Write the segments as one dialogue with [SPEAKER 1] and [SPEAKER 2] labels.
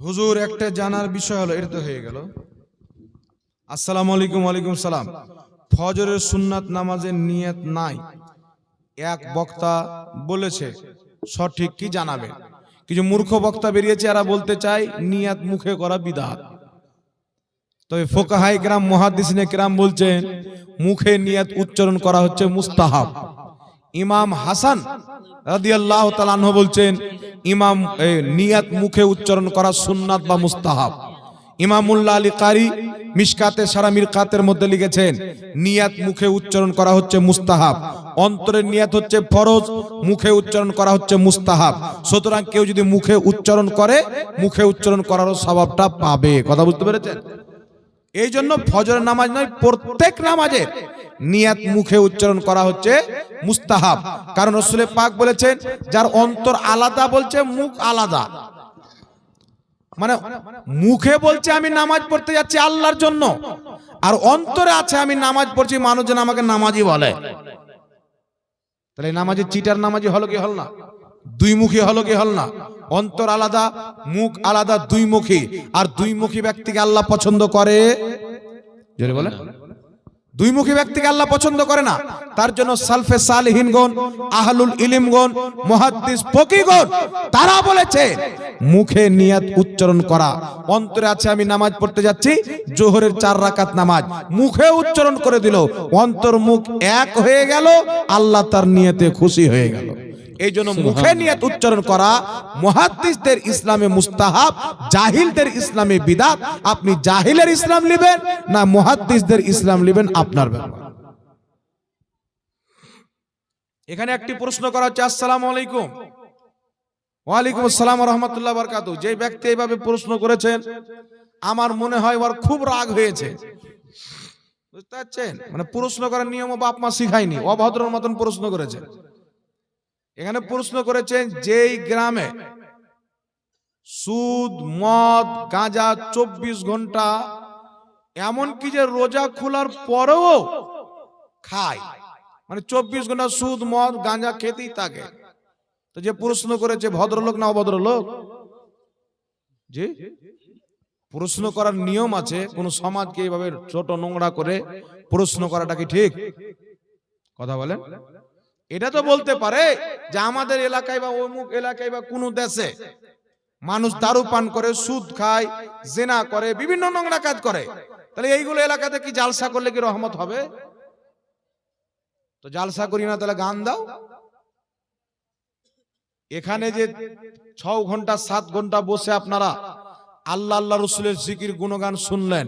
[SPEAKER 1] হুজুর, একটা জানার বিষয় হলো, এটা তো হয়ে গেল। আসসালামু আলাইকুম, ওয়ালাইকুম সালাম। ফজরের সুন্নাত নামাজের নিয়ত নাই। এক বক্তা বলেছে, সঠিক কি জানাবেন কিছু মূর্খ বক্তা বেরিয়েছে, এরা বলতে চায়, নিয়াত মুখে করা বিদাত। তবে ফোকাহাই গ্রাম মহাদিসিনে গ্রাম বলছেন, মুখে নিয়াত উচ্চারণ করা হচ্ছে মুস্তাহাব। ইমাম হাসান রাদিয়াল্লাহু তাআলা আনহু বলছেন ইমাম নিয়াত মুখে উচ্চারণ করা সুন্নাত বা মুস্তাহাব। ইমামুল্লাহ আলী কারি মিশকাতে সারা মিরকাতের মধ্যে লিখেছেন, নিয়াত মুখে উচ্চারণ করা হচ্ছে মুস্তাহাব। অন্তরের নিয়াত হচ্ছে ফরজ, মুখে উচ্চারণ করা হচ্ছে মুস্তাহাব। সুতরাং কেউ যদি মুখে উচ্চারণ করে, মুখে উচ্চারণ করারও স্বভাবটা পাবে। কথা বুঝতে পেরেছেন? এই জন্য ফজরের নামাজ নয়, প্রত্যেক নামাজের নিয়াত মুখে উচ্চারণ করা হচ্ছে মুস্তাহাব। কারণ রসুলের পাক বলেছেন, যার অন্তর আলাদা বলছে, মুখ আলাদা। মানে মুখে বলছে, আমি নামাজ পড়তে যাচ্ছি আল্লাহর জন্য। আর অন্তরে আছে, আমি নামাজ পড়ছি, মানুষজন আমাকে নামাজি বলে। তাহলে এই নামাজের চিটার নামাজি হলো কি হল না? দুই মুখী হলো কি হল না? অন্তর আলাদা, মুখ আলাদা, দুই মুখী। আর দুই মুখী ব্যক্তিকে আল্লাহ পছন্দ করে? বলে দুই মুখী ব্যক্তিকে আল্লাহ পছন্দ করে না? তার জন্য সালফে সালহীনগণ আহলুল ইলিমগণ মুহাদ্দিস ফকিগণ তারা বলেছে মুখে নিয়াত উচ্চারণ করা। অন্তরে আছে আমি নামাজ পড়তে যাচ্ছি জোহরের চার রাকাত নামাজ। মুখে উচ্চারণ করে দিল অন্তর মুখ এক হয়ে গেল আল্লাহ তার নিয়তে খুশি হয়ে গেল। এই জন্য মুখে নিয়ত উচ্চারণ করা মহাদ্দিসদের ইসলামে মুস্তাহাব জাহিলদের ইসলামে বিদাত আপনি জাহিলের ইসলাম নেবেন না মহাদ্দিসদের ইসলাম নেবেন আপনার ব্যাপার। এখানে একটি প্রশ্ন করা হচ্ছে, আসসালাম আলাইকুম। ওয়ালাইকুম আসসালাম রহমতুল্লাহ বরকাত যে ব্যক্তি এইভাবে প্রশ্ন করেছেন, আমার মনে হয় ওর খুব রাগ হয়েছে। বুঝতে পারছেন? মানে প্রশ্ন করার নিয়ম বাপ মা শিখায়নি, অভদ্রর মতন প্রশ্ন করেছে এখানে প্রশ্ন করেছেন, যেই গ্রামে সুদ, মদ, গাঁজা চব্বিশ ঘণ্টা এমন কি যে রোজা খোলার পরেও খায় মানে চব্বিশ ঘণ্টা সুদ, মদ, গাঁজা খেতেই থাকে তো যে প্রশ্ন করেছে, ভদ্রলোক না অভদ্রলোক? জি? প্রশ্ন করার নিয়ম আছে, কোন সমাজকে এইভাবে ছোট নোংরা করে প্রশ্ন করাটা কি ঠিক? কথা বলেন। এটা তো বলতে পারে যে আমাদের এলাকায় বা অমুক এলাকায় বা কোনো দেশে মানুষ দারু পান করে, সুদ খায়, জেনা করে, বিভিন্ন নোংরা কাজ করে। তাহলে এইগুলো এলাকাতে কি জালসা করলে কি রহমত হবে? তো জালসা করি না তাহলে গান দাও। এখানে যে ছ ঘণ্টা সাত ঘণ্টা বসে আপনারা আল্লাহ আল্লাহ রসুলের জিকির গুণগান শুনলেন।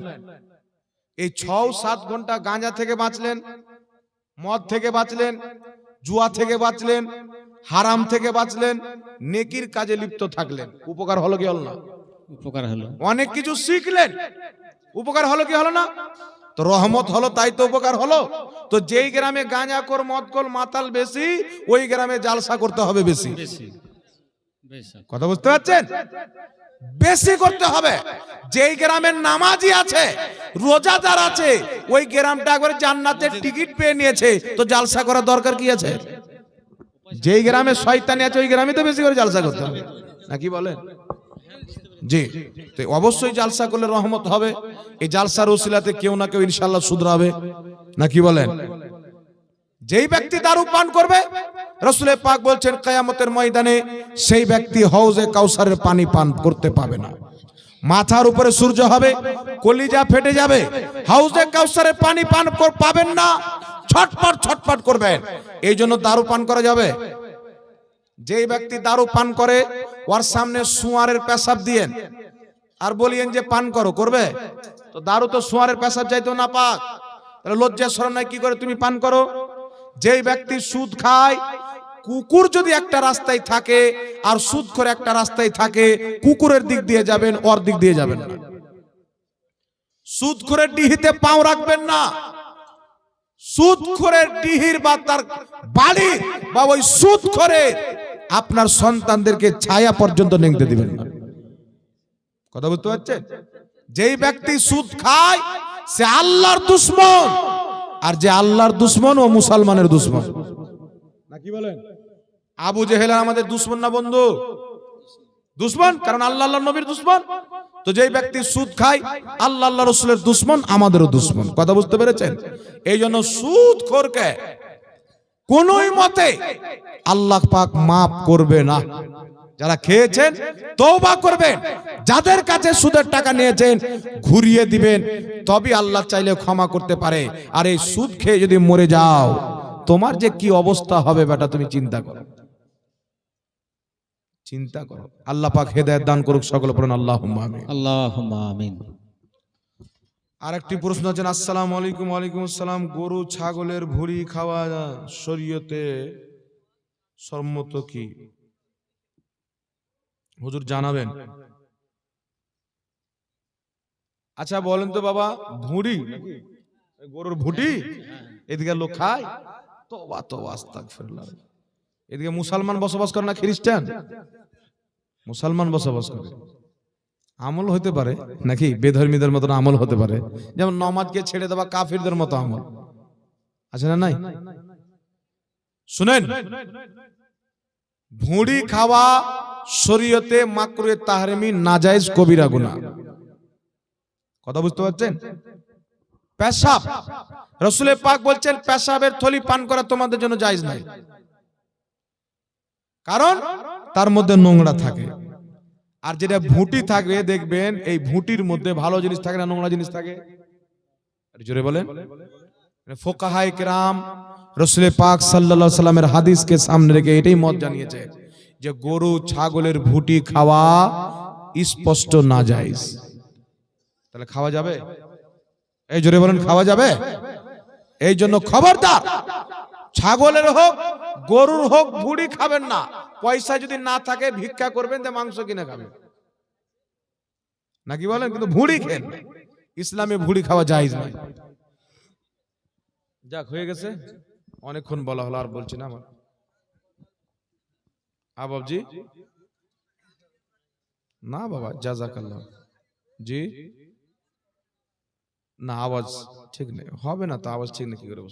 [SPEAKER 1] এই ছ সাত ঘণ্টা গাঁজা থেকে বাঁচলেন মদ থেকে বাঁচলেন জুয়া থেকে বাঁচলেন হারাম থেকে বাঁচলেন নেকির কাজে লিপ্ত থাকলেন। উপকার হলো কি হলো না?
[SPEAKER 2] উপকার হলো।
[SPEAKER 1] অনেক কিছু শিখলেন। উপকার হলো কি হলো না? তো রহমত হলো তাই তো উপকার হলো। তো যেই গ্রামে গাঁজা কর মদ মাতাল বেশি ওই গ্রামে জালসা করতে হবে বেশি। কথা বুঝতে পারছেন? বেশি করতে হবে। যেই গ্রামের নামাজি আছে রোজাদার আছে ওই গ্রামটা একবারে জান্নাতের টিকিট পেয়ে নিয়েছে। তো জালসা করার দরকার কি আছে? যেই গ্রামে শয়তানি আছে ওই গ্রামে তো বেশি করে জালসা করতে হবে। নাকি বলেন? জি। অবশ্যই জালসা করলে রহমত হবে। এই জালসার ওসিলাতে কেউ না কেউ ইনশাল্লাহ শুধরাবে। নাকি বলেন? যেই ব্যক্তি দারু পান করবে, রসুলের পাক বলছেন, কায়ামতের ময়দানে সেই ব্যক্তি হৌজে কাউসারের পানি পান করতে পাবে না। মাথার উপরে সূর্য হবে, কলিজা ফেটে যাবে। হাউজে কাউসারের পানি পান পাবেন না। ছটপট ছটপট করবেন। এই জন্য দারু পান করা যাবে। যেই ব্যক্তি দারু পান করে, ওর সামনে সুয়ারের পেশাব দিয়েন। আর বলিয়েন যে, পান করো, করবে? তো দারু তো সুয়ারের পেশাব যাইতো না পাক। তাহলে লজ্জা শরম নাই, কি করে তুমি পান করো? যেই ব্যক্তি সুদ খায়, কুকুর যদি একটা রাস্তায় থাকে, আর সুদ করে একটা রাস্তায় থাকে, কুকুরের দিক দিয়ে যাবেন, ওর দিক দিয়ে যাবেন না। সুদ করে ডিহিতে পাও রাখবেন না। সুদ করে ডিহির বা তার বাড়ির বা ওই সুদ করে আপনার সন্তানদেরকে ছায়া পর্যন্ত নেংতে দিবেন না। কথা বুঝতে পারছেন? যেই ব্যক্তি সুদ খায়, সে আল্লাহর দুশ্মন। আর যে আল্লাহর দুশ্মন, ও মুসলমানের দুশ্মন। নাকি বলেন? আবু জেহেল আমাদের দুশ্মন না বন্ধু? দুশ্মন, কারণ আল্লাহ আল্লাহ নবীর দুশ্মন। তো যেই ব্যক্তি সুদ খায়, আল্লাহ আল্লাহ রসুলের দুশ্মন, আমাদেরও দুশ্মন। কথা বুঝতে পেরেছেন? এই জন্য সুদ করকে কোনই মতে আল্লাহ পাক মাফ করবে না। যারা খেয়েছেন, তওবা করবেন। যাদের কাছে সুদের টাকা নিয়েছেন, ঘুরিয়ে দিবেন। তবে আল্লাহ চাইলে ক্ষমা করতে পারে। আর এই সুদ খেয়ে যদি মরে যাও, তোমার যে কি অবস্থা হবে বেটা, তুমি চিন্তা করো। চিন্তা করো। আল্লাহ পাক হেদায়েত দান করুক সকল পড়েন আল্লাহ আমিন।
[SPEAKER 2] আল্লাহ আমিন।
[SPEAKER 1] আর একটি প্রশ্ন আছেন আসসালাম আলাইকুম, ওয়ালাইকুম আসসালাম, গরু, ছাগলের ভুড়ি খাওয়া শরীয়তে সম্মত কি? হুজুর জানাবেন। আচ্ছা বলেন তো বাবা, ভুড়ি? গরুর ভুটি? এদিকে লোক খায়? তো তো আস্তাগফিরুল্লাহ। এদিকে মুসলমান বসবাস করে না খ্রিস্টান? মুসলমান বসবাস করে। আমল হতে পারে, নাকি বেধর্মীদের মতন আমল হতে পারে? যেমন নমাজকে ছেড়ে দেওয়া কাফিরদের মতো আমল। আছে না নাই? শুনেন, ভুঁড়ি খাওয়া শরীয়তে মাকরুয়ে তাহরিমি নাজায়েজ কবিরা গুনাহ। কথা বুঝতে পারছেন? পেশাব। রসুলের পাক বলছেন, পেশাবের থলি পান করা তোমাদের জন্য জায়েজ নাই। কারণ তার মধ্যে নোংরা থাকে। আর যেটা ভুঁটি থাকবে দেখবেন এই ভুঁটির মধ্যে ভালো জিনিস থাকে না নোংরা জিনিস থাকে? জোরে বলেন। ফোকাহাই কেরাম রসুল পাক সাল্লা সাল্লামের হাদিসকে সামনে রেখে এটাই মত জানিয়েছে যে গরু ছাগলের ভুটি খাওয়া স্পষ্ট না যাইজ তাহলে খাওয়া যাবে? এই জোরে বলেন খাওয়া যাবে? এই জন্য খবরদার ছাগলের হোক গরুর হোক ভুড়ি খাবেন না। পয়সা যদি না থাকে, ভিক্ষা করবেন যে মাংস কিনে খাবেন নাকি বলেন? কিন্তু ভুড়ি খেন। ইসলামে ভুড়ি খাওয়া জায়েজ নাই যাক, হয়ে গেছে। অনেকক্ষণ বলা হলো, আর বলছি না আমার। আবাবজি না, বাবা জাজাকাল্লাহ জি? না, আওয়াজ ঠিক নেই। হবে না তো, আওয়াজ ঠিক নেই, কি করে